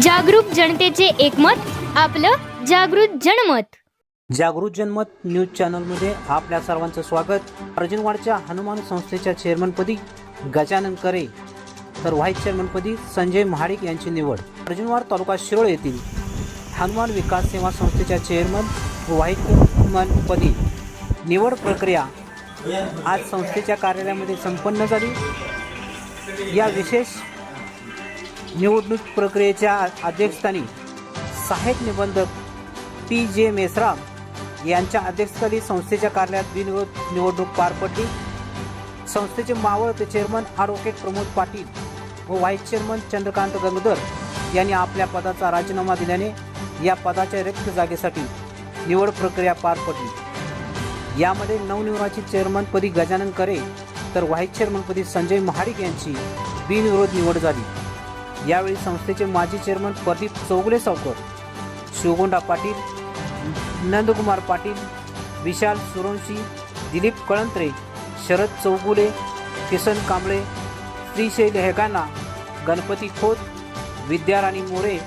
जागरूक जनतेचे एकमत आपलं जागृत जनमत. जागृत जनमत न्यूज चॅनलमध्ये आपल्या सर्वांचं स्वागत. अर्जुनवाडच्या हनुमान संस्थेच्या चेअरमनपदी गजानन करे तर व्हाईस चेअरमनपदी संजय महाडिक यांची निवड. अर्जुनवाड तालुका शिरोळ येथील हनुमान विकास सेवा संस्थेच्या चेअरमन व व्हाईस चेअरमनपदी निवड प्रक्रिया आज संस्थेच्या कार्यालयामध्ये संपन्न झाली. या विशेष निवडणूक प्रक्रियेच्या अध्यक्षस्थानी सहाय्यक निबंधक पी जे मेसराम यांच्या अध्यक्षस्थानी संस्थेच्या कार्यालयात बिनविरोध निवडणूक पार पडली. संस्थेचे मावळते चेअरमन ॲडव्होकेट प्रमोद पाटील व व्हाईस चेअरमन चंद्रकांत गंगधर यांनी आपल्या पदाचा राजीनामा दिल्याने या पदाच्या रिक्त जागेसाठी निवड प्रक्रिया पार पडली. यामध्ये नवनिर्वाचित चेअरमनपदी गजानन करे तर व्हाईस चेअरमनपदी संजय महाडिक यांची बिनविरोध निवड झाली. यावेळी संस्थेचे माजी चेअरमन प्रदीप चौगुले सावकर शिवगोंडा पाटील नंदकुमार पाटील विशाल सुरवंशी दिलीप कळंत्रे शरद चौगुले किसन कांबळे श्रीशैल हेगाना गणपती खोत विद्याराणी मोरे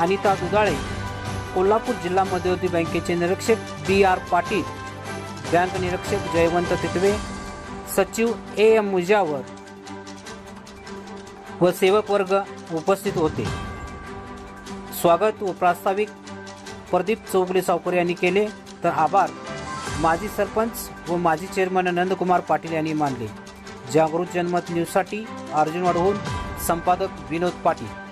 अनिता दुधाळे कोल्हापूर जिल्हा मध्यवर्ती बँकेचे निरीक्षक बी आर पाटील बँक निरीक्षक जयवंत तितवे सचिव ए एम मुजावर व सेवक वर्ग उपस्थित होते. स्वागत व प्रास्ताविक प्रदीप चौगुले सावकर यांनी केले तर आभार. माजी सरपंच व माजी चेअरमन नंदकुमार पाटील यांनी मानले. जागृत जनमत न्यूजसाठी अर्जुनवाडहून संपादक विनोद पाटील.